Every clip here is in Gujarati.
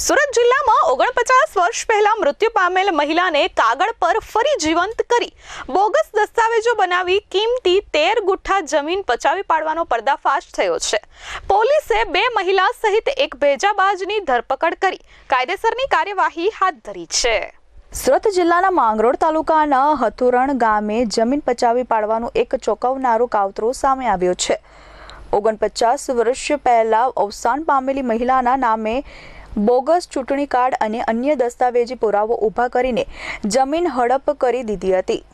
સુરત જિલ્લામાં ઓગણપચાસ વર્ષ પહેલા મૃત્યુ પામેલ મહિલાને કાગળ પર ફરી જીવંત કરી બોગસ દસ્તાવેજો બનાવી કિંમતી તેર ગુઠ્ઠા જમીન પચાવી પાડવાનો પર્દાફાશ થયો છે. પોલીસે બે મહિલા સહિત એક ભેજાબાજની ધરપકડ કરી. કાયદેસરની કાર્યવાહી હાથ ધરી છે. સુરત જિલ્લાના માંગરોળ તાલુકાના હથુરણ ગામે જમીન પચાવી પાડવાનું એક ચોંકાવનારું કાવતરું સામે આવ્યો છે. ઓગણપચાસ વર્ષ પહેલા અવસાન પામેલી મહિલાના નામે બોગસ ચૂંટણી કાર્ડ અને અન્ય દસ્તાવેજી પુરાવો ઊભા કરીને જમીન હડપ કરી દીધી હતી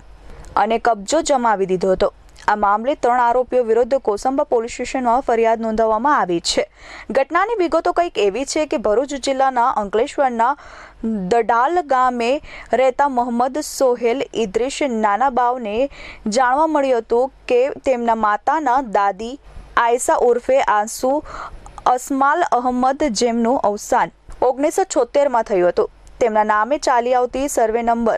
અને કબજો જમાવી દીધો હતો. આ મામલે ત્રણ આરોપીઓ વિરુદ્ધ કોસંબા પોલીસ સ્ટેશનમાં ફરિયાદ નોંધાવવામાં આવી છે. ઘટનાની વિગતો કંઈક એવી છે કે ભરૂચ જિલ્લાના અંકલેશ્વરના દડાલ ગામે રહેતા મોહમ્મદ સોહેલ ઇદ્રીશ નાના બાવને જાણવા મળ્યું હતું કે તેમના માતાના દાદી આયસા ઉર્ફે આંસુ અસમાલ અહમદ જેમનું અવસાન ઓગણીસો છોતેરમાં થયું હતું. તેમના નામે ચાલી આવતી સર્વે નંબર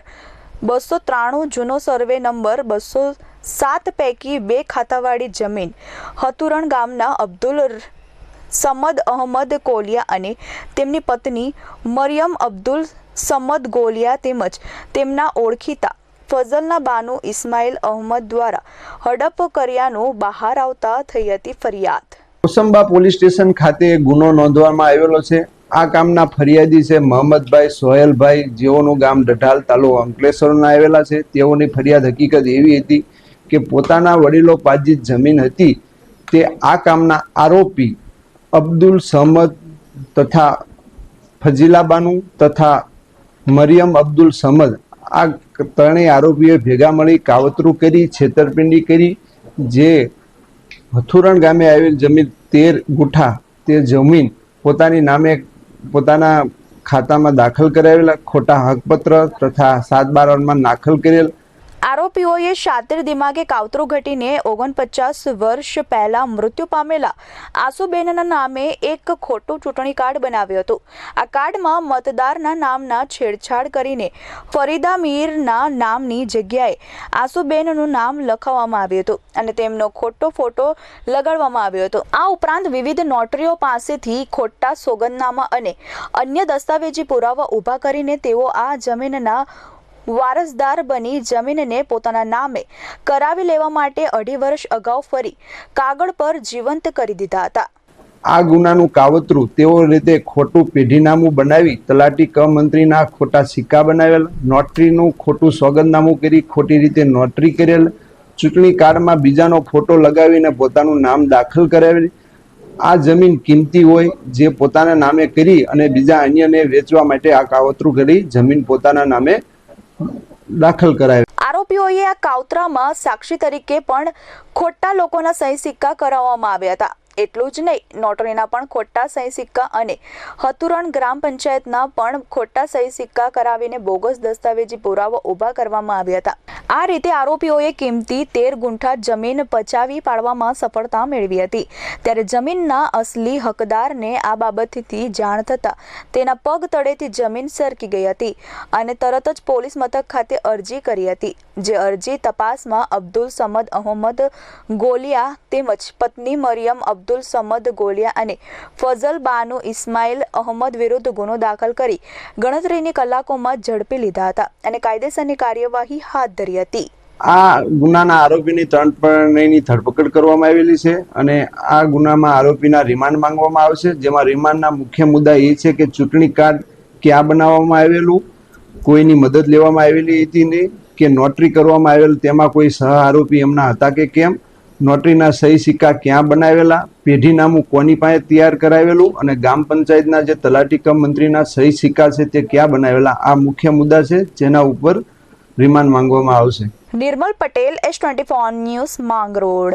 બસો ત્રાણું જૂનો સર્વે નંબર બસો સાત પૈકી બે ખાતાવાળી જમીન હતુરણ ગામના અબ્દુલ સમદ અહમદ કોલિયા અને તેમની પત્ની મરિયમ અબ્દુલ સમદ ગોલિયા તેમજ તેમના ઓળખીતા ફઝલના બાનુ ઇસ્માઇલ અહમદ દ્વારા હડપ કર્યાનું બહાર આવતા થઈ હતી ફરિયાદ. કોસંબા પોલીસ સ્ટેશન ખાતે ગુનો નોંધવામાં આવેલો છે. આ કામના ફરિયાદી છે મોહમ્મદભાઈ સોહેલભાઈ. જેઓનું ગામ ડઢાલ તાલુકો અંકલેશ્વરના આવેલા છે. તેઓની ફરિયાદ હકીકત એવી હતી કે પોતાના વડીલો પાજીત જમીન હતી. તે આ કામના આરોપી અબ્દુલ સહમદ તથા ફજીલાબાનુ તથા મરિયમ અબ્દુલ સમદ. આ ત્રણેય આરોપીએ ભેગા મળી કાવતરું કરી, છેતરપિંડી કરી, જે હથુરણ ગામે આવેલ જમીન તેર ગુઠા તે જમીન પોતાની નામે પોતાના ખાતામાં દાખલ કરાવેલા ખોટા હકપત્ર તથા સાત બારમાં દાખલ કરેલ આરોપીઓએ શાતિર દિમાગે કાવતરું ઘટીને ઓગણપચાસ વર્ષ પહેલા મૃત્યુ પામેલા આસુબેનના નામે એક ખોટું ચૂંટણી કાર્ડ બનાવ્યું હતું. આ કાર્ડમાં મતદારના નામના છેડછાડ કરીને ફરીદા મીરના નામની જગ્યાએ આસુબેનનું નામ લખાવવામાં આવ્યું હતું અને તેમનો ખોટો ફોટો લગાડવામાં આવ્યો હતો. આ ઉપરાંત વિવિધ નોટરીઓ પાસેથી ખોટા સોગંદનામા અને અન્ય દસ્તાવેજી પુરાવા ઊભા કરીને તેઓ આ જમીનના વારસદાર બની જમીનને પોતાના નામે કરાવી લેવા માટે અઢી વર્ષ અગાઉ ફરી કાગળ પર જીવંત કરી દીધા હતા. આ ગુનાનું કાવતરું તેઓ રીતે ખોટું પેઢીનામું બનાવી તલાટી ક મંત્રીના ખોટા સિક્કા બનાવેલ, નોટરીનું ખોટું સોગંદનામું કરી ખોટી રીતે નોટરી કરેલ, ચૂંટણી કાર્ડમાં બીજાનો ફોટો લગાવીને પોતાનું નામ દાખલ કરાવેલી. આ જમીન કિંમતી હોય જે પોતાના નામે કરી અને બીજા અન્યને વેચવા માટે આ કાવતરું કરી જમીન પોતાના નામે દાખલ કરાવે આરોપીઓએ આ કાવતરામાં સાક્ષી તરીકે પણ ખોટા લોકોના સહી સિક્કા કરાવવામાં આવ્યા હતા. એટલું જ નહીં, નોટરીના પણ ખોટા સહી સિક્કા અને હતુરણ ગ્રામ પંચાયતના પણ ખોટા સહી સિક્કા કરાવીને બોગસ દસ્તાવેજી પુરાવો ઊભા કરવામાં આવ્યા હતા. આ રીતે આરોપીઓએ કિંમતી તેર ગુંઠા જમીન પચાવી પાડવામાં સફળતા મેળવી હતી. ત્યારે જમીનના અસલી હકદારને આ બાબતથી જાણ થતાં તેના પગ તળેથી જમીન સરકી ગઈ હતી અને તરત જ પોલીસ મથક ખાતે અરજી કરી હતી. જે અરજી તપાસમાં અબ્દુલ સમદ અહમદ ગોલિયા તેમજ પત્ની મરિયમ અબ્દુલ સમદ ગોલિયા અને ફઝલ બાનુ ઇસ્માઇલ અહમદ વિરુદ્ધ ગુનો દાખલ કરી ગણતરીની કલાકોમાં ઝડપી લીધા હતા અને કાયદેસરની કાર્યવાહી હાથ ધરી હતી. આ ગુનાના આરોપીની ત્રણ ધરપકડ કરવામાં આવેલી છે અને આ ગુનામાં આરોપીના રિમાન્ડ માંગવામાં આવશે જેમાં રિમાન્ડના મુખ્ય મુદ્દા એ છે કે ચૂંટણી કાર્ડ ક્યાં બનાવવામાં આવેલું, કોઈની મદદ લેવામાં આવેલી હતી નહીં. કે નોટરી કરવામાં આવેલ તેમાં કોઈ સહ આરોપી એમના હતા કે કેમ? નોટરીના સહી સિક્કા ક્યાં બનાવેલા? પેઢીનામું કોની પાસે તૈયાર કરાવેલું? અને ગ્રામ પંચાયતના જે તલાટી કમ મંત્રીના સહી સિક્કા છે તે ક્યાં બનાવેલા? આ મુખ્ય મુદ્દા છે, જેના ઉપર રિમાન્ડ માંગવામાં આવશે. Nirmal Patel S twenty four news Mangrol.